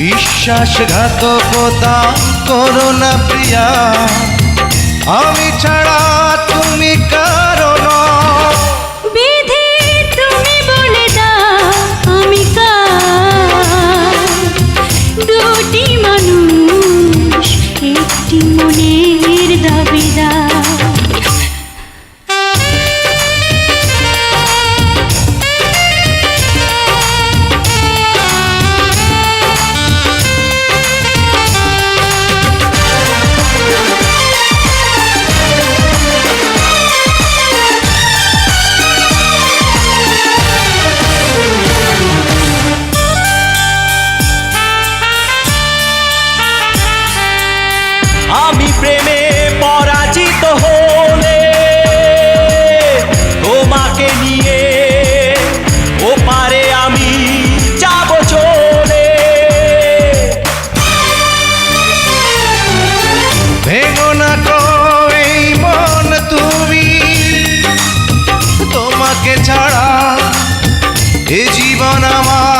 বিশ্বাসঘাতকতা করো না প্রিয়া। আমি ছাড়া তুমি কারণ। তুমি মানুষ মনের দাবিদার। প্রেমে পরাজিত হলে তোমাকে নিয়ে ওপারে আমি যাব চলে। ভেঙো না মন তুমি, তোমাকে ছাড়া এ জীবন আমার।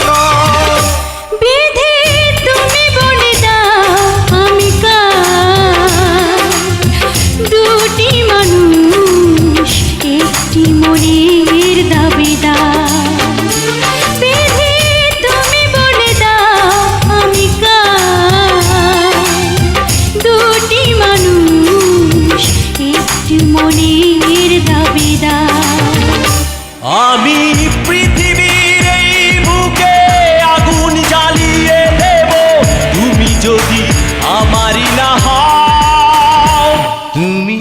মনের দাবিদার আমি পৃথিবীর এই বুকে আগুন জ্বালিয়ে দেব। তুমি যদি আমারই না হও, তুমি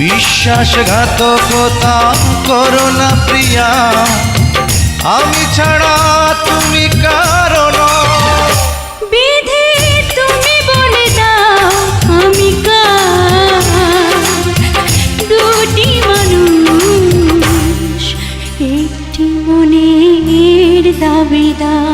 বিশ্বাসঘাতকতা করো না প্রিয়া। আমি ছাড়া তুমি কারণ মানুষ একটি মনের দাবিদার